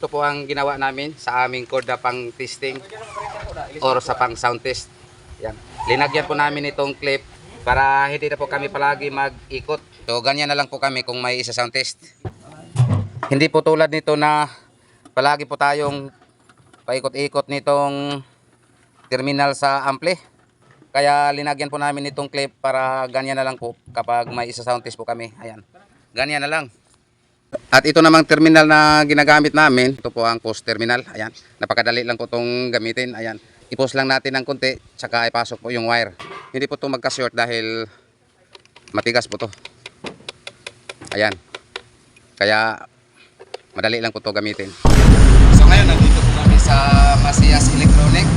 Ito po ang ginawa namin sa aming korda pang testing or sa pang sound test. Yan. Linagyan po namin itong clip para hindi na po kami palagi mag-ikot. So ganyan na lang po kami kung may isa sound test. Hindi po tulad nito na palagi po tayong paikot-ikot nitong terminal sa ampli. Kaya linagyan po namin itong clip para ganyan na lang po kapag may isa sound test po kami. Ayan. Ganyan na lang. At ito namang terminal na ginagamit namin, ito po ang post terminal. Ayan, napakadali lang po itong gamitin. Ayan, i-post lang natin ng konti, tsaka ipasok po yung wire. Hindi po ito magka-short dahil matigas po to. Ayan, kaya madali lang po ito gamitin. So ngayon, nandito po kami sa Masias Electronic.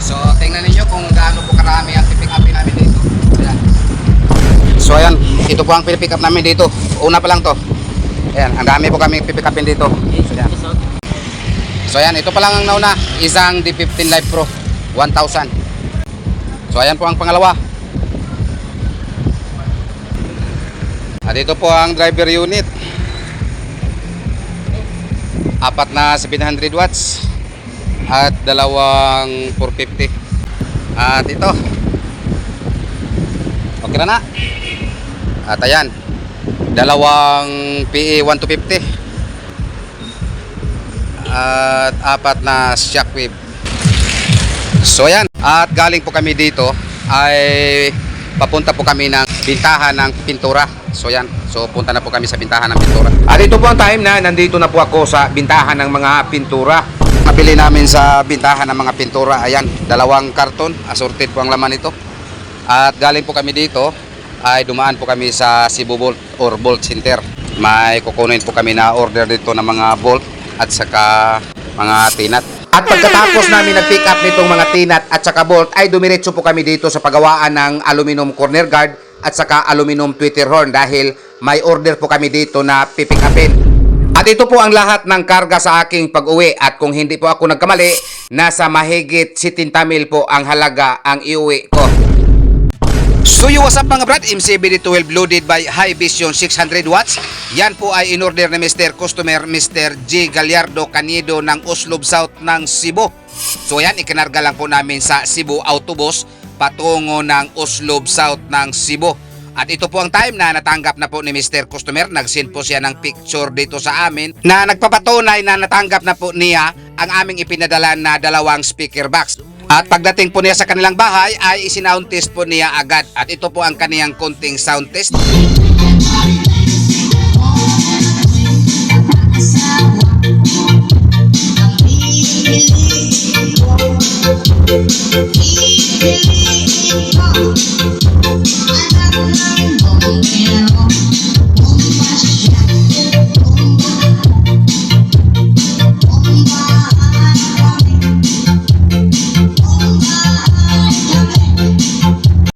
So tingnan ninyo kung gaano po karami ang pipick upin namin dito. Ayan. So ayan, ito po ang pipick up namin dito. Una pa lang to. Ayan, ang dami po kami pipick upin dito. So ayan. So ayan, ito pa lang ang nauna. Isang D15 Live Pro 1000. So ayan po ang pangalawa. At ito po ang driver unit. Apat na 700 watts at dalawang 450. At ito. Okay na na. At ayan, dalawang PE 1250 at apat na shockwave so ayan at galing po kami dito ay papunta po kami ng bintahan ng pintura so ayan so punta na po kami sa bintahan ng pintura At ito po ang time na nandito na po ako sa bintahan ng mga pintura. Nabili namin sa bintahan ng mga pintura. Ayan, dalawang karton. Assorted po ang laman nito. At galing po kami dito ay dumaan po kami sa Cebu Bolt or Bolt Center. May kukunin po kami na order dito ng mga bolt at saka mga tinat. At pagkatapos namin nag-pick up nitong mga tinat at saka bolt ay dumiretso po kami dito sa paggawaan ng aluminum corner guard at saka aluminum tweeter horn dahil may order po kami dito na pipick upin. At ito po ang lahat ng karga sa aking pag-uwi at kung hindi po ako nagkamali, nasa mahigit 70 mil po ang halaga ang iuwi ko. So yung what's up mga brad, MCBD12 loaded by High Vision 600 watts. Yan po ay in-order ni Mr. Customer Mr. G. Gallardo Canido ng Oslob South ng Cebu. So yan, ikinarga lang po namin sa Cebu Autobus patungo ng Oslob South ng Cebu. At ito po ang time na natanggap na po ni Mr. Customer. Nag-send po siya ng picture dito sa amin na nagpapatunay na natanggap na po niya ang aming ipinadala na dalawang speaker box. At pagdating po niya sa kanilang bahay ay isinound test po niya agad. At ito po ang kaniyang konting sound test.